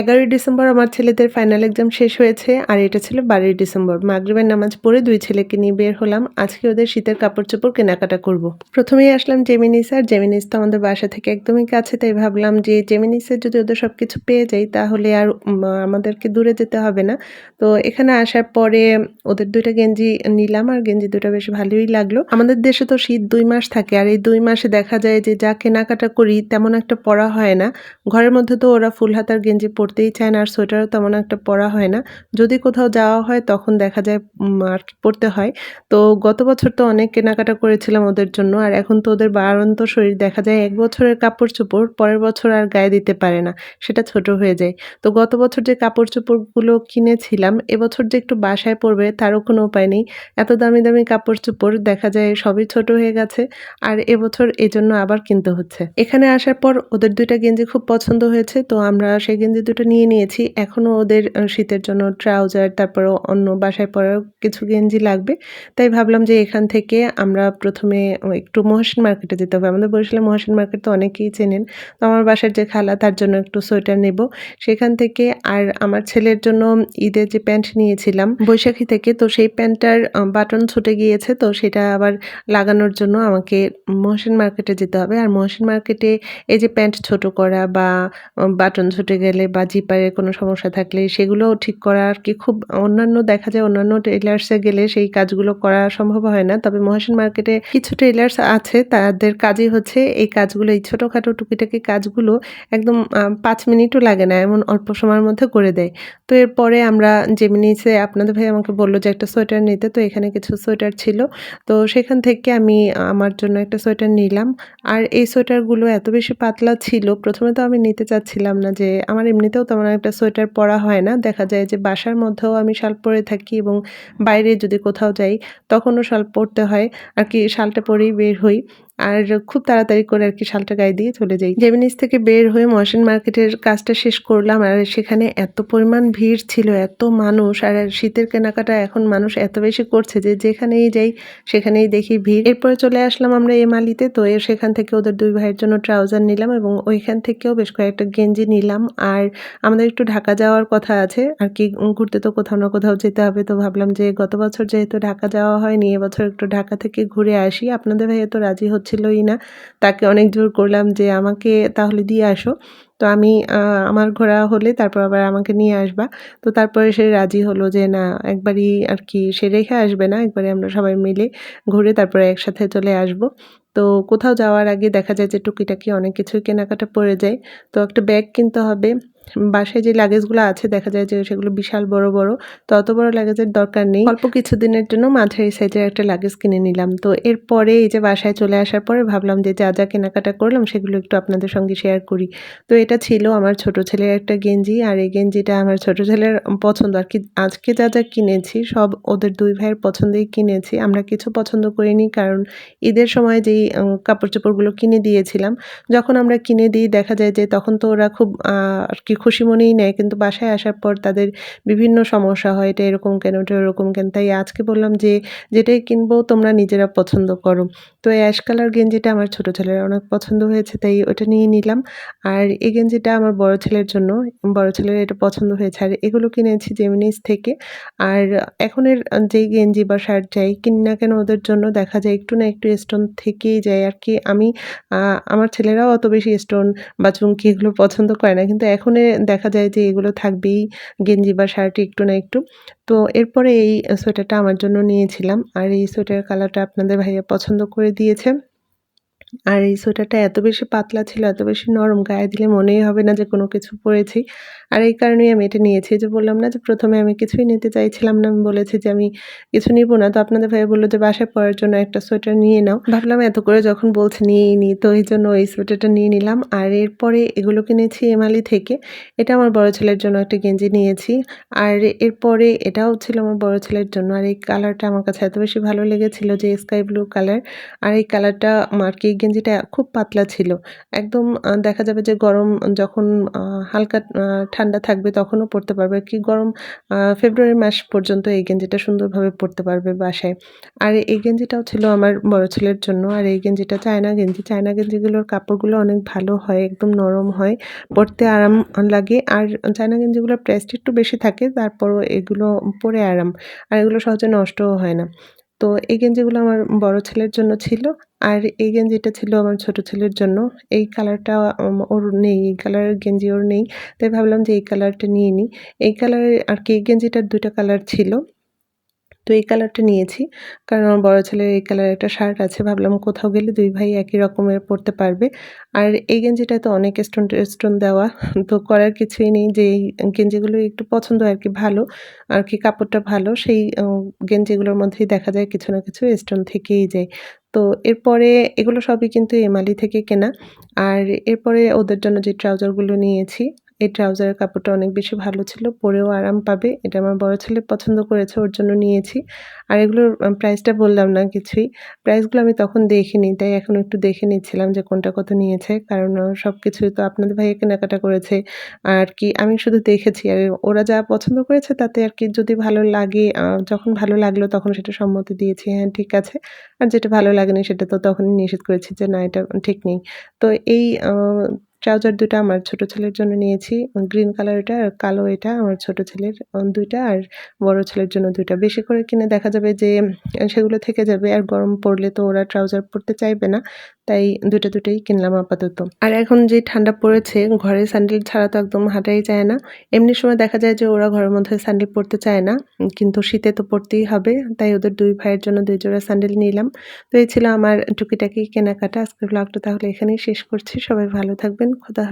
এগারোই ডিসেম্বর আমার ছেলেদের ফাইনাল এক্সাম শেষ হয়েছে, আর এটা ছিল বারোই ডিসেম্বর। মাগরিবের নামাজ পড়ে দুই ছেলেকে নিয়ে বের হলাম। আজকে ওদের শীতের কাপড় চোপড় কেনাকাটা করব। প্রথমেই আসলাম জেমিনিস আর জেমিনিস তো আমাদের বাসা থেকে একদমই কাছে, তাই ভাবলাম যে জেমিনিসের যদি ওদের সব কিছু পেয়ে যাই, তাহলে আর আমাদেরকে দূরে যেতে হবে না। তো এখানে আসার পরে ওদের দুইটা গেঞ্জি নিলাম, আর গেঞ্জি দুটো বেশ ভালোই লাগল। আমাদের দেশে তো শীত দুই মাস থাকে, আর এই দুই মাসে দেখা যায় যে যা কেনাকাটা করি, তেমন একটা পড়া হয় না। ঘরের মধ্যে তো ওরা ফুল হাতার গেঞ্জি পরতেই চায় না, আর সোয়েটারও তেমন একটা পরা হয় না। যদি কোথাও যাওয়া হয়, তখন দেখা যায় আর পরতে হয়। তো গত বছর তো অনেক কেনাকাটা করেছিলাম ওদের জন্য, আর এখন তো ওদের বাড়ন্ত শরীর, দেখা যায় এক বছরের কাপড় চোপড়, পরের বছর আর গায়ে দিতে পারে না, সেটা ছোট হয়ে যায়। তো গত বছর যে কাপড় চোপড়গুলো কিনেছিলাম এবছর যে একটু বাসায় পরবে, তারও কোনো উপায় নেই। এত দামি দামি কাপড় চোপড় দেখা যায় সবই ছোট হয়ে গেছে, আর এবছর এই জন্য আবার কিনতে হচ্ছে। এখানে আসার পর ওদের দুইটা গেঞ্জি খুব পছন্দ হয়েছে, তো আমরা সেই গেঞ্জি দুটো নিয়ে নিয়েছি। এখনও ওদের শীতের জন্য ট্রাউজার তারপরে অন্য বাসায় পরার কিছু গেঞ্জি লাগবে। তাই ভাবলাম যে এখান থেকে আমরা প্রথমে একটু মহসিন মার্কেটে যেতে হবে। আমাদের বরিশালে মহসিন মার্কেট তো অনেকেই চেনেন। তো আমার বাসার যে খালা, তার জন্য একটু সোয়েটার নেব। সেখান থেকে, আর আমার ছেলের জন্য ঈদের যে প্যান্ট নিয়েছিলাম, বৈশাখী থেকে, তো সেই প্যান্টটার বাটন ছুটে গিয়েছে। তো সেটা আবার লাগানোর জন্য আমাকে মহসিন মার্কেটে যেতে হবে। আর মহসিন মার্কেটে এই যে প্যান্ট ছোট করা বা বাটন ছুটে গেলে বা জিপারে কোনো সমস্যা থাকলে সেগুলোও ঠিক করা আর কি। খুব অন্যান্য দেখা যায়, অন্যান্য টেইলার্সে গেলে সেই কাজগুলো করা সম্ভব হয় না। তবে মহাসিন মার্কেটে কিছু টেইলার্স আছে, তাদের কাজই হচ্ছে এই কাজগুলো, এই ছোটোখাটো টুকিটাকি কাজগুলো একদম পাঁচ মিনিটও লাগে না, এমন অল্প সময়ের মধ্যে করে দেয়। তো এরপরে আমরা জেমিনিসে আপনাদের ভাই আমাকে বলল যে একটা সোয়েটার নিতে, তো এখানে কিছু সোয়েটার ছিল। তো সেখান থেকে আমি আমার জন্য একটা সোয়েটার নিলাম। আর এই সোয়েটারগুলো এত বেশি পাতলা ছিল, প্রথমে তো আমি নিতে চাচ্ছিলাম না যে আমার এমনিতেও তেমন একটা সোয়েটার পরা হয় না। দেখা যায় যে বাসার মধ্যেও আমি শাল পরে থাকি এবং বাইরে যদি কোথাও যাই, তখনও শাল পরতে হয়। আর কি শালটা পরেই বের হই। আর খুব তাড়াতাড়ি করে আর কি শালটা গায়ে দিয়ে চলে যাই। জেমিনিস থেকে বের হয়ে মহাসিন মার্কেটের কাজটা শেষ করলাম আর সেখানে এত পরিমাণ ভিড় ছিল, এত মানুষ আর শীতের কেনাকাটা এখন মানুষ এত বেশি করছে যে যেখানেই যাই সেখানেই দেখি ভিড়। এরপরে চলে আসলাম আমরা এমালিতে, তো সেখান থেকে ওদের দুই ভাইয়ের জন্য ট্রাউজার নিলাম এবং ওইখান থেকেও বেশ কয়েকটা গেঞ্জি নিলাম। আর আমাদের একটু ঢাকা যাওয়ার কথা আছে, আর কি ঘুরতে তো কোথাও না কোথাও যেতে হবে তো ভাবলাম যে গত বছর যেহেতু ঢাকা যাওয়া হয়নি, এবছর একটু ঢাকা থেকে ঘুরে আসি। আপনাদের ভাইয়া তো রাজি হচ্ছিলই না। তাকে অনেক জোর করলাম যে, আমাকে তাহলে দিয়ে আসো। তো আমি আমার ঘোরা হলে তারপর আবার আমাকে নিয়ে আসবা। তো তারপরে সে রাজি হলো যে, না, একবারই আর কি সে রেখে আসবে না। একবারে আমরা সবাই মিলে ঘুরে তারপরে একসাথে চলে আসব। তো কোথাও যাওয়ার আগে দেখা যায় যে, টুকিটাকি অনেক কিছুই কেনাকাটা পড়ে যায়। তো একটা ব্যাগ কিনতে হবে। বাসায় যে লাগেজগুলো আছে, দেখা যায় যে সেগুলো বিশাল বড় বড়, তো অত বড় লাগেজের দরকার নেই। অল্প কিছুদিনের জন্য মাঝারি সাইজের একটা লাগেজ কিনে নিলাম। তো এরপরে এই যে বাসায় চলে আসার পরে ভাবলাম যে যা যা কেনাকাটা করলাম সেগুলো একটু আপনাদের সঙ্গে শেয়ার করি। তো এটা ছিল আমার ছোট ছেলের একটা গেঞ্জি, আর এই গেঞ্জিটা আমার ছোট ছেলের পছন্দ। আর কি আজকে যা যা কিনেছি, সব ওদের দুই ভাইয়ের পছন্দেই কিনেছি। আমরা কিছু পছন্দ করিনি, কারণ ঈদের সময় যেই কাপড় চোপড়গুলো কিনে দিয়েছিলাম, যখন আমরা কিনে দিই, দেখা যায় যে তখন তো ওরা খুব আর কি খুশি মনেই নেয়, কিন্তু বাসায় আসার পর তাদের বিভিন্ন সমস্যা হয়, এটা এরকম কেন, ওটা এরকম কেন? তাই আজকে বললাম যে, যেটাই কিনবো তোমরা নিজেরা পছন্দ করো। তো এই অ্যাশ কালার গেঞ্জিটা আমার ছোট ছেলের অনেক পছন্দ হয়েছে, তাই ওটা নিয়ে নিলাম। আর এই গেঞ্জিটা আমার বড় ছেলের জন্য, বড় ছেলের এটা পছন্দ হয়েছে। আর এগুলো কিনেছি জেমিনিস থেকে। আর এখনের যেই গেঞ্জি বা শার্ট যাই কিনি না কেন, ওদের জন্য দেখা যায় একটু না একটু স্টোন থেকেই যায়। আর কি আমি আমার ছেলেরাও অত বেশি স্টোন বা চুমকি এগুলো পছন্দ করে না, কিন্তু এখন দেখা যায় যে এগুলো থাকবেই, গেঞ্জি বা শার্টে একটু না একটু। তো এরপরে এই সোয়েটারটা আমার জন্য নিয়েছিলাম। আর এই সোয়েটার কালারটা আপনাদের ভাইয়া পছন্দ করে দিয়েছে। আর এই সোয়েটারটা এত বেশি পাতলা ছিল, এত বেশি নরম গায়ে দিলে মনেই হবে না যে কোনো কিছু পরেছি। আর এই কারণেই আমি এটা নিয়েছি। যে বললাম না যে প্রথমে আমি কিছুই নিতে চাইছিলাম না, আমি বলেছি যে আমি কিছু নিব না। তো আপনাদের ভাই বলল যে বাসায় পরার জন্য একটা সোয়েটার নিয়ে নাও। ভাবলাম এত করে যখন বলছে নিয়েই নি, তো এই জন্য এই সোয়েটারটা নিয়ে নিলাম। আর এরপরে এগুলো কিনেছি এমালি থেকে। এটা আমার বড় ছেলের জন্য একটা গেঞ্জি নিয়েছি। আর এরপরে এটাও ছিল আমার বড় ছেলের জন্য। আর এই কালারটা আমার কাছে এত বেশি ভালো লেগেছিল যে স্কাই ব্লু কালার। আর এই কালারটা আর কি গেঞ্জিটা খুব পাতলা ছিল। একদম দেখা যাবে যে গরম যখন হালকা ঠান্ডা থাকবে তখনও পড়তে পারবে। কি গরম ফেব্রুয়ারি মাস পর্যন্ত এই গেঞ্জিটা সুন্দরভাবে পড়তে পারবে বাসায়। আর এই গেঞ্জিটাও ছিল আমার বড় ছেলের জন্য। আর এই গেঞ্জিটা চায়না গেঞ্জি। চায়না গেঞ্জিগুলোর কাপড়গুলো অনেক ভালো হয়, একদম নরম হয়। পরতে আরাম লাগে। আর চায়না গেঞ্জিগুলোর প্রাইসটা একটু বেশি থাকে। তারপরও এগুলো পরে আরাম। আর এগুলো সহজে নষ্টও হয় না। তো এই গেঞ্জিগুলো আমার বড় ছেলের জন্য ছিল। আর এই গেঞ্জিটা ছিল আমার ছোট ছেলের জন্য। এই কালারটা ওর নেই। এই কালারের গেঞ্জি ওর নেই। তাই ভাবলাম যে এই কালারটা নিয়ে নিই। এই কালারের আর কি, এই গেঞ্জিটার দুটো কালার ছিল। তো এই কালারটা নিয়েছি। কারণ আমার বড়ো ছেলের এই কালারের একটা শার্ট আছে। ভাবলাম কোথাও গেলে দুই ভাই একই রকমের পড়তে পারবে। আর এই গেঞ্জিটা তো অনেক স্টোন স্টোন দেওয়া। তো করার কিছুই নেই যে এই গেঞ্জিগুলো একটু পছন্দ আর কি ভালো। আর কি কাপড়টা ভালো। সেই গেঞ্জিগুলোর মধ্যেই দেখা যায় কিছু না কিছু স্টোন থেকেই যায়। তো এরপরে এগুলো সবই কিন্তু এমআলি থেকে কেনা। আর এরপরে ওদের জন্য যে ট্রাউজারগুলো নিয়েছি, এই ট্রাউজারের কাপড়টা অনেক বেশি ভালো ছিল। পরেও আরাম পাবে। এটা আমার বড় ছেলে পছন্দ করেছে, ওর জন্য নিয়েছি। আর এগুলোর প্রাইসটা বললাম না কিছুই। প্রাইসগুলো আমি তখন দেখিনি। তাই এখন একটু দেখে নিচ্ছিলাম যে কোনটা কত নিয়েছে। কারণ সব কিছুই তো আপনাদের ভাইয়া কেনাকাটা করেছে। আর কি আমি শুধু দেখেছি। আর ওরা যা পছন্দ করেছে তাতে আর কি যদি ভালো লাগে যখন ভালো লাগল তখন সেটা সম্মতি দিয়েছি। হ্যাঁ, ঠিক আছে। আর যেটা ভালো লাগেনি সেটা তো তখনই নিষেধ করেছি যে না এটা ঠিক নেই। তো এই ট্রাউজার ২ টা আমার ছোট ছেলের জন্য নিয়েছি। গ্রিন কালার এটা, আর কালো এটা আমার ছোট ছেলের দুইটা, আর বড় ছেলের জন্য দুইটা বেশি করে কিনে দেখা যাবে যে, সেগুলো থেকে যাবে। আর গরম পড়লে তো ওরা ট্রাউজার পরতে চাইবে না। তাই ২ টা ২ টাই কিনলাম আপাতত। আর এখন যে ঠান্ডা পড়েছে, ঘরে স্যান্ডেল ছাড়া তো একদম হাঁটাই যায় না। এমনি সময় দেখা যায় যে, ওরা ঘরের মধ্যে স্যান্ডেল পরতে চায় না। কিন্তু শীতে তো পরতেই হবে। তাই ওদের দুই ভাইয়ের জন্য দুই জোড়া স্যান্ডেল নিলাম। তো এই ছিল আমার টুকিটাকি কেনাকাটা। আজকের ব্লগটা তাহলে এখানেই শেষ করছি। সবাই ভালো থাকবেন। খোদা।